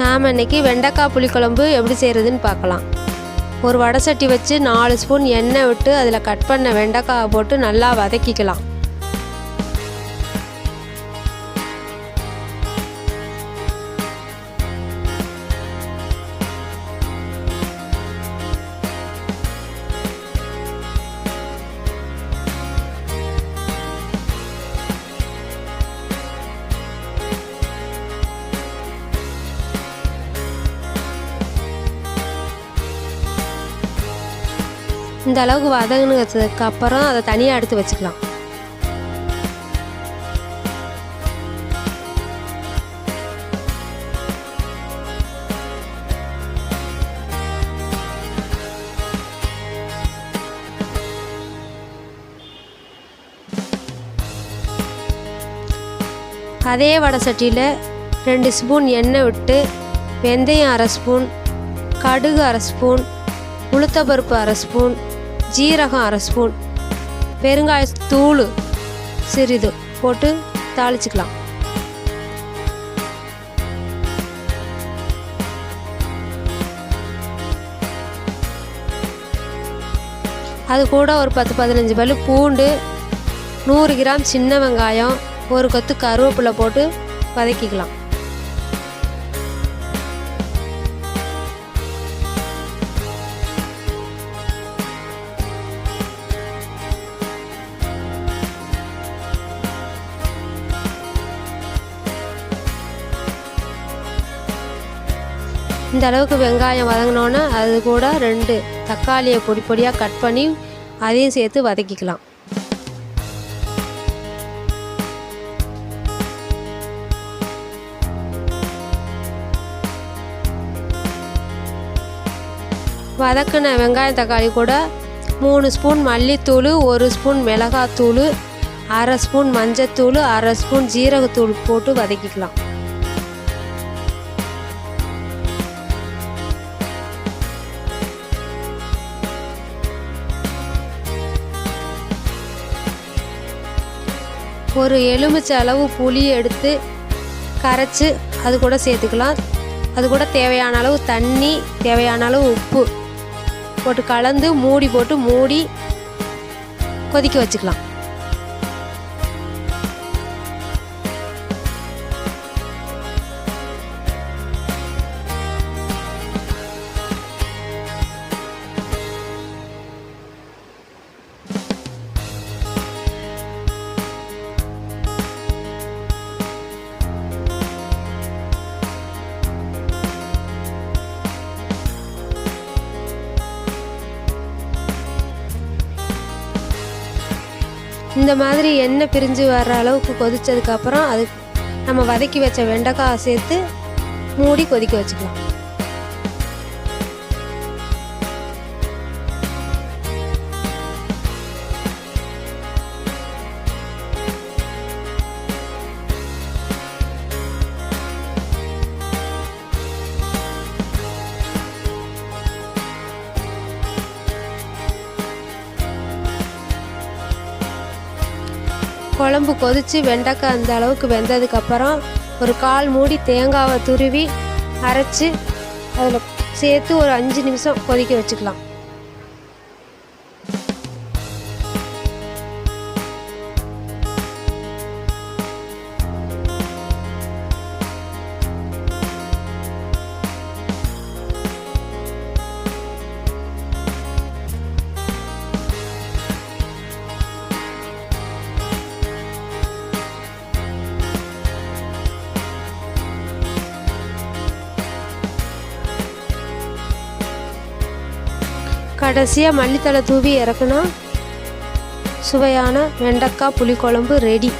நாம் இன்றைக்கி வெண்டைக்காய் புளிக்குழம்பு எப்படி செய்கிறதுன்னு பார்க்கலாம். ஒரு வடை சட்டி வச்சு நாலு ஸ்பூன் எண்ணெய் விட்டு அதில் கட் பண்ண வெண்டைக்காயை போட்டு நல்லா வதக்கிக்கலாம். இந்த அளவுக்கு வதங்கினதுக்கு அப்புறம் அதை தனியாக எடுத்து வச்சுக்கலாம். அதே வடை சட்டியில் ரெண்டு ஸ்பூன் எண்ணெய் விட்டு வெந்தயம் அரை ஸ்பூன் கடுகு அரை ஸ்பூன் உளுத்தப்பருப்பு அரை ஸ்பூன் ஜீரகம் அரை ஸ்பூன் பெருங்காயத்தூள் சிறிது போட்டு தாளிச்சுக்கலாம். அது கூட ஒரு பத்து பதினஞ்சு பல்லு பூண்டு நூறு கிராம் சின்ன வெங்காயம் ஒரு கொத்து கருவேப்பிலை போட்டு வதக்கிக்கலாம். இந்த அளவுக்கு வெங்காயம் வதங்கினோன்னா அது கூட ரெண்டு தக்காளியை பொடி பொடியாக கட் பண்ணி அதையும் சேர்த்து வதக்கிக்கலாம். வதக்கின வெங்காயம் தக்காளி கூட மூணு ஸ்பூன் மல்லித்தூள் ஒரு ஸ்பூன் மிளகாத்தூள் அரை ஸ்பூன் மஞ்சத்தூள் அரை ஸ்பூன் ஜீரகத்தூள் போட்டு வதக்கிக்கலாம். ஒரு எலுமிச்சை அளவு புளி எடுத்து கரைச்சி அது கூட சேர்த்துக்கலாம். அது கூட தேவையான அளவு தண்ணி தேவையான அளவு உப்பு போட்டு கலந்து மூடி போட்டு மூடி கொதிக்க வச்சுக்கலாம். இந்த மாதிரி எண்ணெய் பிரிஞ்சு வர்ற அளவுக்கு கொதித்ததுக்கப்புறம் அது நம்ம வதக்கி வச்ச வெண்டைக்காய் சேர்த்து மூடி கொதிக்க வச்சுக்கலாம். குழம்பு கொதித்து வெண்டைக்காய் அந்த அளவுக்கு வெந்ததுக்கப்புறம் ஒரு கால் மூடி தேங்காவை துருவி அரைச்சி அதில் சேர்த்து ஒரு அஞ்சு நிமிஷம் கொதிக்க வச்சுக்கலாம். கடைசியாக மல்லித்தலை தூவி இறக்குனா சுவையான வெண்டைக்காய் புளிக்குழம்பு ரெடி